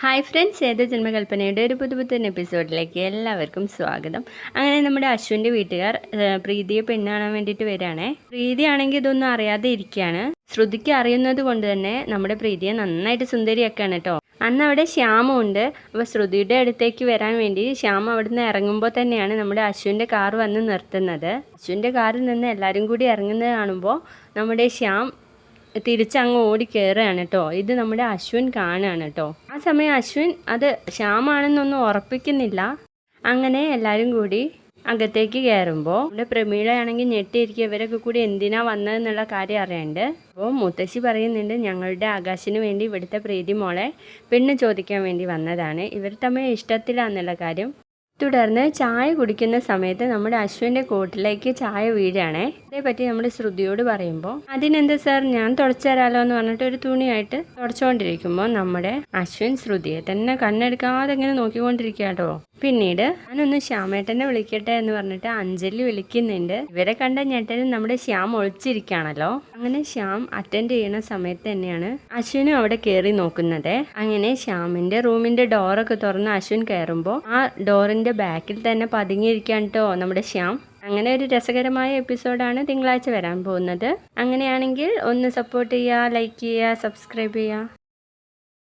Hi friends ഏത് ജന്മകൽപ്പനയുടെ ഒരു പുതു പുത്തൻ എപ്പിസോഡിലേക്ക് എല്ലാവർക്കും സ്വാഗതം. അങ്ങനെ നമ്മുടെ അശ്വിന്റെ വീട്ടുകാർ പ്രീതിയെ പെണ്ണാണാൻ വേണ്ടിയിട്ട് വരികയാണേ. പ്രീതി ആണെങ്കിൽ ഇതൊന്നും അറിയാതെ ഇരിക്കുകയാണ്. ശ്രുതിക്ക് അറിയുന്നത് കൊണ്ട് തന്നെ നമ്മുടെ പ്രീതിയെ നന്നായിട്ട് സുന്ദരിയാക്കാണ് കേട്ടോ. അന്ന് അവിടെ ശ്യാമുണ്ട്. അപ്പോൾ ശ്രുതിയുടെ അടുത്തേക്ക് വരാൻ വേണ്ടി ശ്യാം അവിടുന്ന് ഇറങ്ങുമ്പോൾ തന്നെയാണ് നമ്മുടെ അശ്വിന്റെ കാർ വന്ന് നിർത്തുന്നത്. അശ്വിന്റെ കാറിൽ നിന്ന് എല്ലാവരും കൂടി ഇറങ്ങുന്നത് കാണുമ്പോൾ നമ്മുടെ ശ്യാം തിരിച്ചങ്ങ് ഓടി കയറുകയാണ് കേട്ടോ. ഇത് നമ്മുടെ അശ്വിൻ കാണുകയാണ് കേട്ടോ. ആ സമയം അശ്വിൻ അത് ശ്യാമാണെന്നൊന്നും ഉറപ്പിക്കുന്നില്ല. അങ്ങനെ എല്ലാവരും കൂടി അകത്തേക്ക് കയറുമ്പോൾ നമ്മുടെ പ്രമീളയാണെങ്കിൽ ഞെട്ടിയിരിക്കുക ഇവരൊക്കെ കൂടി എന്തിനാ വന്നതെന്നുള്ള കാര്യം അറിയണ്ട്. അപ്പോൾ മുത്തശ്ശി പറയുന്നുണ്ട് ഞങ്ങളുടെ ആകാശിന് വേണ്ടി ഇവിടുത്തെ പ്രീതി മോളെ പെണ്ണ് ചോദിക്കാൻ വേണ്ടി വന്നതാണ്. ഇവർ തമ്മിൽ ഇഷ്ടത്തിലാന്നുള്ള കാര്യം തുടർന്ന് ചായ കുടിക്കുന്ന സമയത്ത് നമ്മുടെ അശ്വിന്റെ കോട്ടിലേക്ക് ചായ വീഴാണേ. അതേപറ്റി നമ്മൾ ശ്രുതിയോട് പറയുമ്പോൾ അതിനെന്താ സാർ ഞാൻ തുടച്ചുതരാലോ എന്ന് പറഞ്ഞിട്ട് ഒരു തുണിയായിട്ട് തുടച്ചുകൊണ്ടിരിക്കുമ്പോൾ നമ്മുടെ അശ്വിൻ ശ്രുതിയെ തന്നെ കണ്ണെടുക്കാതെ ഇങ്ങനെ നോക്കിക്കൊണ്ടിരിക്കുക കേട്ടോ പിന്നീട് ഞാനൊന്ന് ശ്യാമേട്ടനെ വിളിക്കട്ടെ എന്ന് പറഞ്ഞിട്ട് അഞ്ജലി വിളിക്കുന്നുണ്ട്. ഇവരെ കണ്ട ഞെട്ടനും നമ്മുടെ ശ്യാം ഒളിച്ചിരിക്കുകയാണല്ലോ. അങ്ങനെ ശ്യാം അറ്റൻഡ് ചെയ്യണ സമയത്ത് തന്നെയാണ് അശ്വിനും അവിടെ കയറി നോക്കുന്നത്. അങ്ങനെ ശ്യാമിന്റെ റൂമിന്റെ ഡോറൊക്കെ തുറന്ന് അശ്വിൻ കയറുമ്പോൾ ആ ഡോറിന്റെ ബാക്കിൽ തന്നെ പതുങ്ങിയിരിക്കാൻ കേട്ടോ നമ്മുടെ ശ്യാം. അങ്ങനെ ഒരു രസകരമായ എപ്പിസോഡാണ് തിങ്കളാഴ്ച വരാൻ പോകുന്നത്. അങ്ങനെയാണെങ്കിൽ ഒന്ന് സപ്പോർട്ട് ചെയ്യുക ലൈക്ക് ചെയ്യുക സബ്സ്ക്രൈബ് ചെയ്യുക.